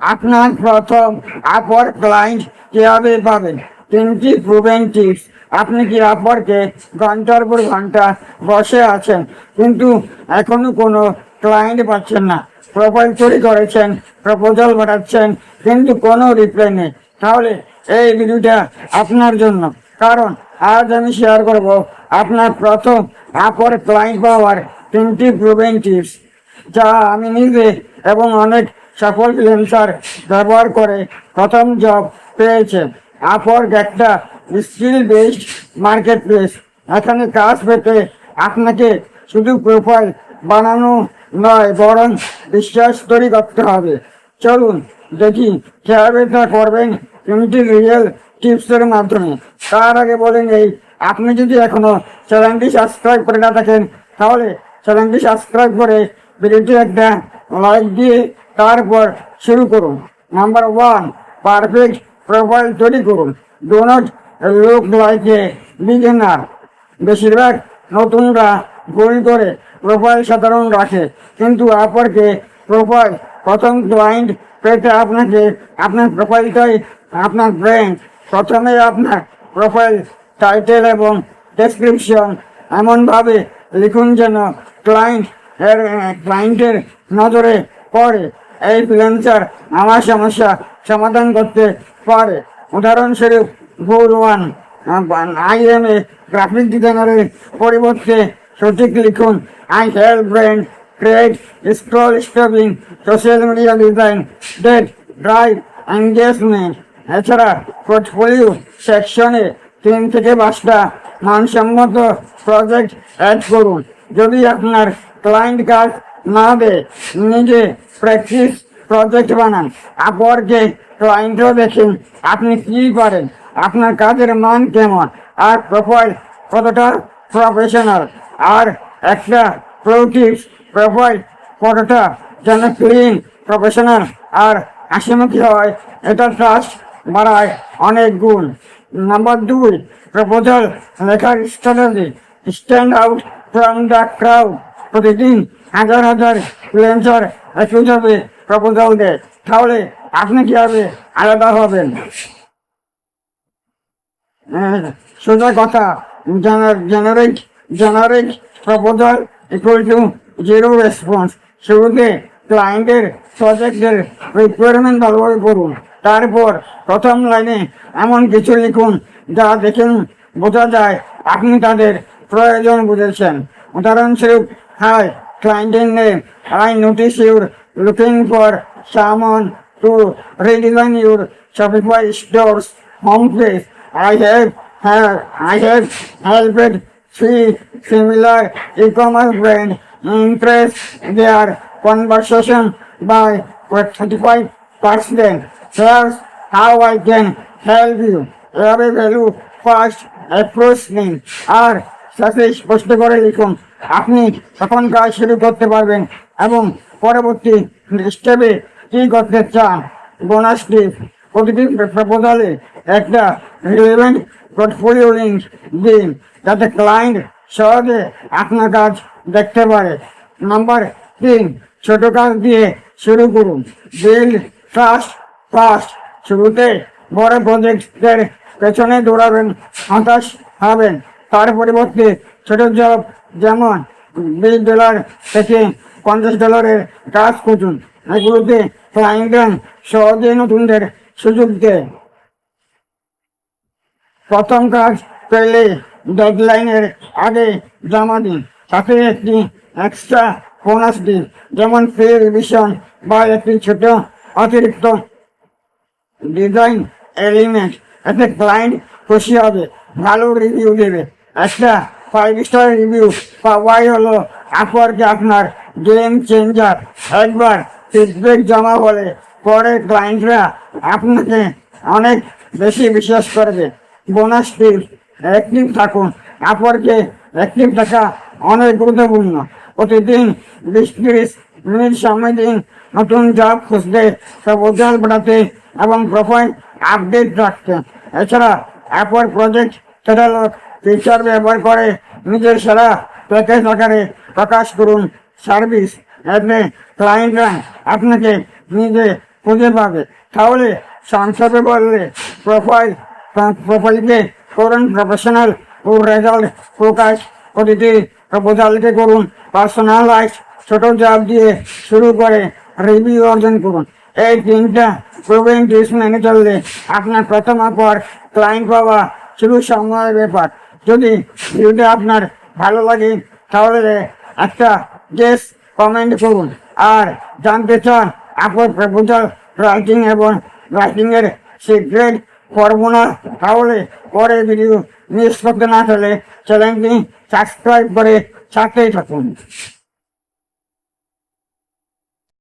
আপনার প্রথম আপর ক্লায়েন্ট কীভাবে পাবেন? তিনটি প্রুভেন টিপস আপনি কি আপরকে ঘণ্টার পর ঘণ্টা বসে আছেন? কিন্তু এখনও কোনো ক্লায়েন্ট পাচ্ছেন না। প্রোফাইল তৈরি করেছেন প্রপোজাল পাঠাচ্ছেন, কিন্তু কোনো রিপ্লাই নেই। তাহলে এই ভিডিওটা আপনার জন্য। কারণ আজ আমি শেয়ার করব আপনার প্রথম আপর ক্লায়েন্ট পাওয়ার তিনটি প্রুভেন টিপস যা আমি নিজে এবং অনেক সফল ফ্রিল্যান্সার ব্যবহার করে প্রথম জব পেয়েছে। আপওয়ার্ক একটা স্কিল বেসড মার্কেট প্লেস এখানে কাজ পেতে আপনাকে শুধু প্রোফাইল বানানো নয়, বরং বিশ্বাস তৈরি করতে হবে। চলুন দেখি তা করবেন তিনটি রিয়েল টিপসের মাধ্যমে। তার আগে বলেন এই আপনি যদি এখনও চ্যানেলটি সাবস্ক্রাইব করে না থাকেন, তাহলে চ্যানেলটি সাবস্ক্রাইব করে ভিডিওটি একটা লাইক দিয়ে তারপর শুরু করুন। নাম্বার ওয়ান পারফেক্ট প্রোফাইল তৈরি করুন। Do not look like a beginner বেশিরভাগ নতুনরা ভুল করে প্রোফাইল সাধারণ রাখে। কিন্তু আপরকে প্রোফাইল প্রথম ক্লায়েন্ট পেতে আপনাকে আপনার প্রোফাইলটাই আপনার ব্র্যান্ড প্রথমে আপনার প্রোফাইল টাইটেল এবং ডেসক্রিপশন এমনভাবে লিখুন যেন ক্লায়েন্ট এর ক্লায়েন্টের নজরে পড়ে। এই ফ্রিল্যান্সার আমার সমস্যা সমাধান করতে পারে। উদাহরণস্বরূপ ভুল one I am a graphic ডিজাইনারের পরিবর্তে সঠিক লিখুন I help brand create scroll stopping social media design that drive engagement এছাড়া পোর্টফোলিও সেকশনে তিন থেকে পাঁচটা মানসম্মত প্রজেক্ট অ্যাড করুন। যদি আপনার ক্লায়েন্ট কাজ না নিজে প্র্যাকটিস প্রজেক্ট বানান আপরকে ক্লায়েন্টও দেখেন, আপনি কি পারেন? আপনার কাজের মান কেমন? আর প্রোফাইল কতটা প্রফেশনাল আর একটা প্রোটিপস প্রোফাইল কতটা যেন ক্লিন প্রফেশনাল আর হাসিমুখী হয়, এটা ট্রাস্ট বাড়ায় অনেক গুণ। নাম্বার দুই প্রপোজাল লেখার strategy stand out from the crowd প্রতিদিন হাজার হাজার ফ্রিল্যান্সার একইভাবে প্রপোজাল দেয় তাহলে আপনি কীভাবে আলাদা হবেন? হ্যাঁ, সোজা কথা। Generate generate proposal equal to zero response শুরুতে ক্লায়েন্টের প্রজেক্টের রিকোয়ারমেন্ট ভালোভাবে করুন। তারপর প্রথম লাইনে এমন কিছু লিখুন যা দেখেন বোঝা যায় আপনি তাদের প্রয়োজন বুঝেছেন। উদাহরণস্বরূপ Hi, client name. I notice you're looking for someone to redesign your Shopify store's homepage. I have, have I have helped three similar e-commerce brands increase their conversation by 35 percent. Here's how I can help you. Every value first approach name are সাথে স্পষ্ট করে লিখুন, আপনি তখন কাজ শুরু করতে পারবেন এবং পরবর্তী স্টেপে কি করতে চান? বোনাস টিপ প্রতিটি প্রপোজালে একটা রিলেভেন্ট পোর্টফোলিও লিঙ্ক দিন, যাতে ক্লায়েন্ট সহজে আপনার কাজ দেখতে পারে। নাম্বার তিন, ছোট কাজ দিয়ে শুরু করুন। বিল্ড ট্রাস্ট ফাস্ট শুরুতে বড় প্রজেক্টের পেছনে দৌড়াবেন, হতাশ হবেন। তার পরিবর্তে ছোট জব যেমন বিশ ডলার থেকে পঞ্চাশ ডলারের কাজ খুঁজুন। এগুলোতে ক্লায়েন্টরা সহজে নতুনদের সুযোগ দেয়। প্রথম কাজ পেলে ডেডলাইনের আগে জমা দিন। সাথে একটি এক্সট্রা বোনাস দিন, যেমন ফ্রি রিভিশন বা একটি ছোট অতিরিক্ত ডিজাইন এলিমেন্ট এতে ক্লায়েন্ট খুশি হবে, ভালো রিভিউ দেবে। একটা ফাইভ স্টার রিভিউ পাওয়াই হলো আপরকে আপনার গেম চেঞ্জার একবার ফিডব্যাক জমা হলে পরে ক্লায়েন্টরা আপনাকে অনেক বেশি বিশ্বাস করবে। বোনাস টিপস অ্যাক্টিভ থাকুন। আপরকে অ্যাক্টিভ থাকা অনেক গুরুত্বপূর্ণ। প্রতিদিন বিশ তিরিশ মিনিট সময় দিন নতুন জব খুঁজতে প্রপোজাল বাড়াতে এবং প্রোফাইল আপডেট রাখতে। এছাড়া অ্যাপর প্রজেক্ট ক্যাটালগ ফিচার ব্যবহার করে, নিজের সেরা প্যাকেজ আকারে প্রকাশ করুন। সার্ভিস এতে ক্লায়েন্টরা আপনাকে নিজে খুঁজে পাবে। তাহলে সংক্ষেপে বললে প্রোফাইল প্রোফাইলকে করুন প্রফেশনাল ও রেজাল্ট প্রকাশ। প্রতিটি প্রপোজালকে করুন পার্সোনালাইজ ছোট জব দিয়ে শুরু করে রিভিউ অর্জন করুন। এই তিনটা প্রবলেম টিপস মেনে চললে আপনার প্রথম পর ক্লায়েন্ট পাওয়া শুরু সময়ের ব্যাপার। যদি ভিডিওটা আপনার ভালো লাগে, তাহলে একটা গেস কমেন্ট করুন। আর জানতে চান আপনার প্রপোজাল রাইটিং এবং রাইটিংয়ের সিক্রেট ফর্মুলা তাহলে পরে ভিডিও মিস করতে না চলে চ্যানেলটি সাবস্ক্রাইব করে সাথেই থাকুন।